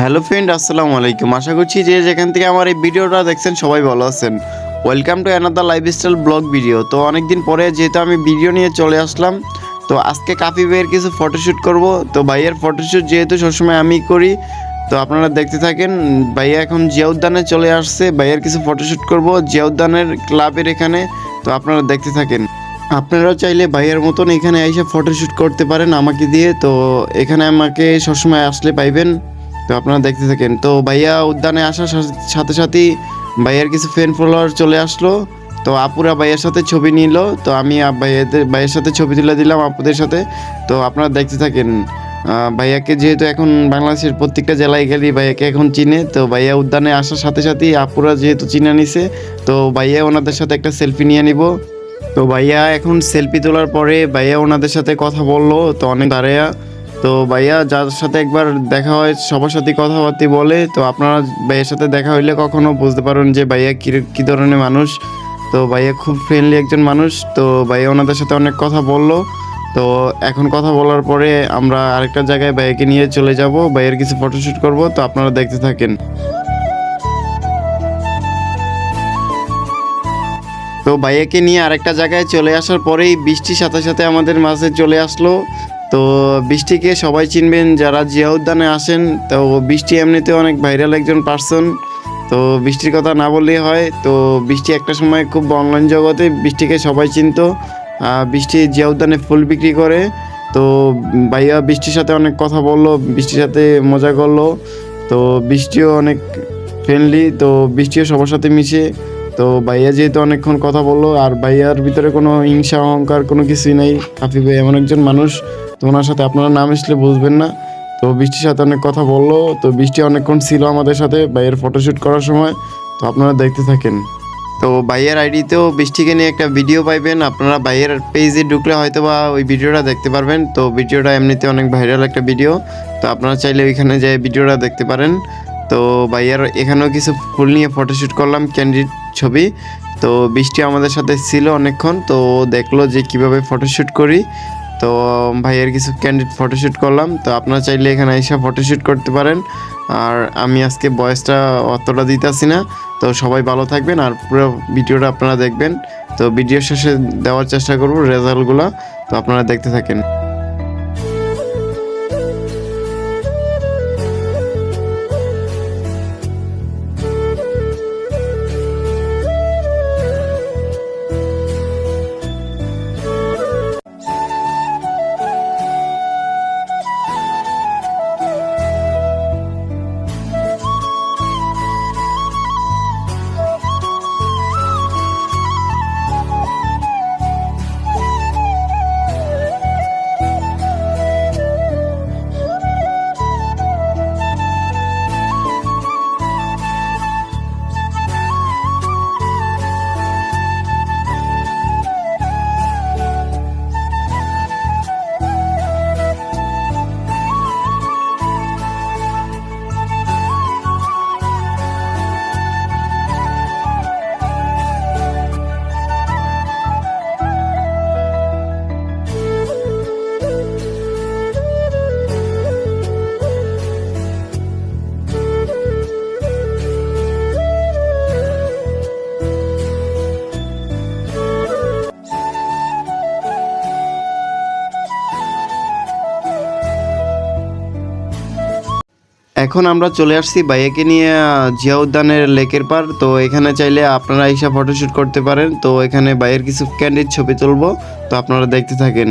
Hello friend, আসসালামু আলাইকুম। আশা করছি যে যেখান থেকে আমার এই ভিডিওটা দেখছেন সবাই ভালো আছেন। Welcome to another lifestyle blog video তো অনেকদিন পরে যেহেতু আমি ভিডিও নিয়ে চলে আসলাম, তো আজকে কাফি ভাইয়ের কিছু ফটোশ্যুট করব। তো ভাইয়ের ফটোশ্যুট যেহেতু সবসময় আমি করি, তো আপনারা দেখতে থাকেন, ভাইয়া এখন জিয়া উদ্যানে চলে আসছে। ভাইয়ের কিছু ফটোশ্যুট করব জিয়া উদ্যানের ক্লাবের এখানে, তো আপনারা দেখতে থাকেন। আপনারাও চাইলে ভাইয়ের মতন এখানে এসে ফটোশ্যুট করতে পারেন আমাকে দিয়ে। তো এখানে আমাকে সবসময় আসলে পাইবেন। তো আপনারা দেখতে থাকেন। তো ভাইয়া উদ্যানে আসার সাথে সাথেই ভাইয়ার কিছু ফ্যান ফলোয়ার চলে আসলো। তো আপুরা ভাইয়ের সাথে ছবি নিল। তো আমি ভাইয়াদের ভাইয়ের সাথে ছবি তুলে দিলাম আপুদের সাথে। তো আপনারা দেখতে থাকেন। ভাইয়াকে যেহেতু এখন বাংলাদেশের প্রত্যেকটা জেলায় গেলেই ভাইয়াকে এখন চিনে, তো ভাইয়া উদ্যানে আসার সাথে সাথেই আপুরা যেহেতু চিনে নিছে, তো ভাইয়া ওনাদের সাথে একটা সেলফি নিয়ে নিব। তো ভাইয়া এখন সেলফি তোলার পরে ভাইয়া ওনাদের সাথে কথা বলল। তো অনেক দাঁড়ায়া তো ভাইয়া, যার সাথে একবার দেখা হয়, সবার সাথে কথাবার্তা বলে, তো আপনারা ভাইয়ের সাথে দেখা হইলে কখনো বুঝতে পারেন যে ভাইয়া কী কী ধরনের মানুষ। তো ভাইয়া খুব ফ্রেন্ডলি একজন মানুষ, তো ভাইয়া ওনাদের সাথে অনেক কথা বলল। তো এখন কথা বলার পরে আমরা আরেকটা জায়গায় ভাইয়াকে নিয়ে চলে যাব। ভাইয়ের কিছু ফটোশ্যুট করব, তো আপনারা দেখতে থাকেন। তো ভাইয়াকে নিয়ে আরেকটা জায়গায় চলে আসার পরেই বৃষ্টির সাথে সাথে আমাদের মাঝে চলে আসলো। তো বৃষ্টিকে সবাই চিনবেন, যারা জিয়া উদ্যানে আসেন, তো বৃষ্টি এমনিতে অনেক ভাইরাল একজন পার্সন তো বৃষ্টির কথা না বললেই হয়। তো বৃষ্টি একটা সময় খুব অনলাইন জগতে বৃষ্টিকে সবাই চিনতো। বৃষ্টি জিয়া উদ্যানে ফুল বিক্রি করে। তো ভাইয়া বৃষ্টির সাথে অনেক কথা বলল, বৃষ্টির সাথে মজা করল। তো বৃষ্টিও অনেক ফ্রেন্ডলি তো বৃষ্টিও সবার সাথে মিশে। তো ভাইয়া যেহেতু অনেকক্ষণ কথা বলল, আর ভাইয়ার ভিতরে কোনো হিংসা, অহংকার কোনো কিছুই নেই। হাফি ভাই এমন একজন মানুষ তো ওনার সাথে আপনারা নাম আসলে বুঝবেন না। তো বৃষ্টির সাথে অনেক কথা বলল, তো বৃষ্টি অনেকক্ষণ ছিল আমাদের সাথে ভাইয়ের ফটোশ্যুট করার সময়, তো আপনারা দেখতে থাকেন। তো ভাইয়ের আইডিতেও বৃষ্টিকে নিয়ে একটা ভিডিও পাইবেন, আপনারা ভাইয়ের পেজে ঢুকলে হয়তো বা ওই ভিডিওটা দেখতে পারবেন। তো ভিডিওটা এমনিতে অনেক ভাইরাল একটা ভিডিও তো আপনারা চাইলে ওইখানে যে ভিডিওটা দেখতে পারেন। তো ভাইয়ার এখানেও কিছু ফুল নিয়ে ফটোশ্যুট করলাম ক্যান্ডিড ছবি। তো বৃষ্টি আমাদের সাথে ছিল অনেকক্ষণ, তো দেখল যে কীভাবে ফটোশ্যুট করি। তো, ভাইয়ের কিছু ক্যান্ডিড ফটোশ্যুট করলাম। তো আপনারা চাইলে এখানে এসে ফটোশ্যুট করতে পারেন। আর আমি আজকে বয়সটা অতটা দিতেছি না। তো সবাই ভালো থাকবেন আর পুরো ভিডিওটা আপনারা দেখবেন। তো ভিডিও শেষে দেওয়ার চেষ্টা করব রেজাল্টগুলো। তো আপনারা দেখতে থাকেন। এখন আমরা চলে আসছি বাইকে নিয়ে জিয়া উদ্যানের লেকের পার। তো এখানে চাইলে আপনারা এসে ফটোশ্যুট করতে পারেন। তো এখানে বাইয়ের কিছু ক্যান্ডিড ছবি তুলবো, তো আপনারা দেখতে থাকেন।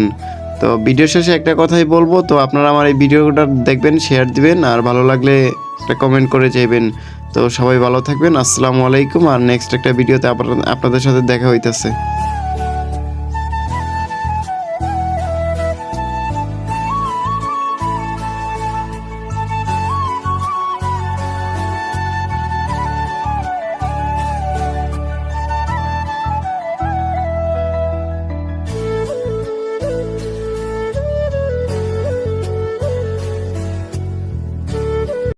তো ভিডিও শেষে একটা কথাই বলব, তো আপনারা আমার এই ভিডিওটা দেখবেন শেয়ার দিবেন, আর ভালো লাগলে একটা কমেন্ট করে চাইবেন তো সবাই ভালো থাকবেন, আসসালামু আলাইকুম, আর নেক্সট একটা ভিডিওতে আপনাদের সাথে দেখা হইতেছে।